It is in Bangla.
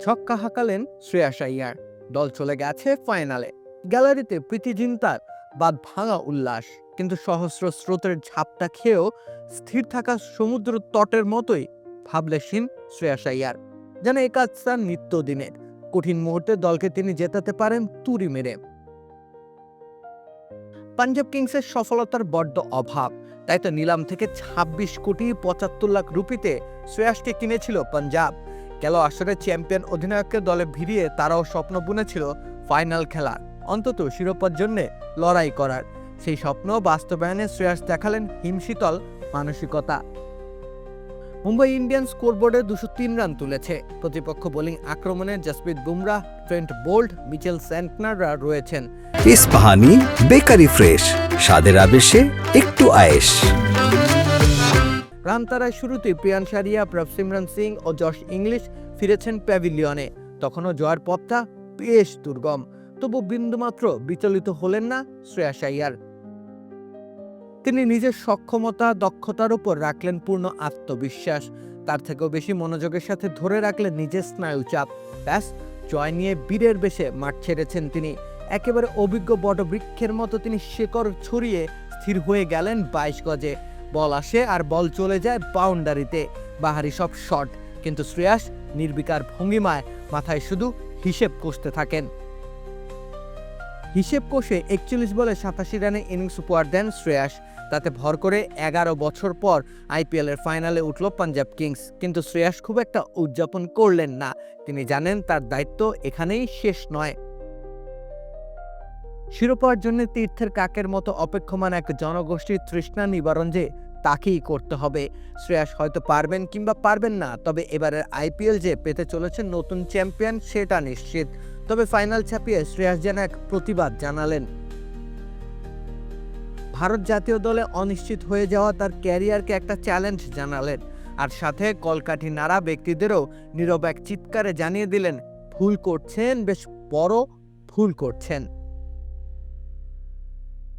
ছক্কা হাঁকালেন শ্রেয়াস আইয়ার দল চলে গেছে ফাইনালে। গ্যালারিতে প্রীতি জিন্তার বাদ ভাঙা উল্লাস। কিন্তু সহস্র স্রোতের ঝাপটা খেয়েও স্থির থাকা সমুদ্র তটের মতোই ভাবলেশীন শ্রেয়াস আইয়ার যেন এ কাজ তার নিত্যদিনের কঠিন মুহূর্তে দলকে তিনি জেতাতে পারেন তুরি মেরে। পাঞ্জাব কিংসের সফলতার বড্ড অভাব। তাই তো নিলাম থেকে ২৬ কোটি পঁচাত্তর লাখ রুপিতে শ্রেয়াসকে কিনেছিল পাঞ্জাব। গেল আসরে চ্যাম্পিয়ন অধিনায়ককে দলে ভিড়িয়ে তারাও স্বপ্ন বুনেছিল ফাইনাল খেলার। অন্তত শিরোপার জন্যে লড়াই করার। সেই স্বপ্ন বাস্তবায়নে শ্রেয়াস দেখালেন হিমশীতল মানসিকতা। মুম্বাই ইন্ডিয়ান্স স্কোরবোর্ডে দুশো তিন রান তুলেছে। প্রতিপক্ষ বোলিং আক্রমণে Jasprit Bumrah Trent Boult Mitchell স্যান্টনাররা রয়েছেন। ইস্পাহানি, বেকারি ফ্রেশ, স্বাদের আবেশে একটু আয়েশ। রান তারায় শুরুতেই প্রিয়ান সারিয়া প্রভসিমরান সিং ও যশ ইংলিশ ফিরেছেন প্যাভিলিয়নে। তখনও জয়ের পথটা বেশ দুর্গম। তবু বিন্দুমাত্র বিচলিত হলেন না শ্রেয়াস আইয়ার তিনি নিজের সক্ষমতা, দক্ষতার উপর রাখলেন পূর্ণ আত্মবিশ্বাস। তার থেকেও বেশি মনোযোগের সাথে ধরে রাখলেন নিজের স্নায়ুচাপ। ব্যাস, জয় নিয়ে বীরের বেশে মাঠ ছেড়েছেন তিনি। একেবারে অভিজ্ঞ বটবৃক্ষের মতো তিনি শেকড় ছড়িয়ে স্থির হয়ে গেলেন বাইশ গজে। বল আসে আর বল চলে যায় বাউন্ডারিতে। বাহারি সব শট, কিন্তু শ্রেয়াস নির্বিকার ভঙ্গিমায় মাথায় শুধু হিসেব কষতে থাকেন। হিসেব কষে একচল্লিশ বলে সাতাশি রানে ইনিংস উপহার দেন শ্রেয়াস। তাতে ভর করে এগারো বছর পর আইপিএলের ফাইনালে উঠল পাঞ্জাব কিংস। কিন্তু শ্রেয়াস খুব একটা উদযাপন করলেন না। তিনি জানেন তার দায়িত্ব এখানেই শেষ নয়। শিরোপার জন্য তীর্থের কাকের মতো অপেক্ষমান এক জনগোষ্ঠীর তৃষ্ণা নিবারণ যে তাকেই করতে হবে। শ্রেয়াস হয়তো পারবেন কিংবা পারবেন না, তবে এবারের আইপিএল যে পেতে চলেছে নতুন চ্যাম্পিয়ন সেটা নিশ্চিত। তবে ফাইনাল ছাপিয়ে শ্রেয়াস যেন এক প্রতিবাদ জানালেন। ভারত জাতীয় দলে অনিশ্চিত হয়ে যাওয়া তার ক্যারিয়ারকে একটা চ্যালেঞ্জ জানালেন। আর সাথে কলকাঠি নাড়া ব্যক্তিদেরও নীরব এক চিৎকারে জানিয়ে দিলেন, ভুল করছেন, বেশ বড় ভুল করছেন।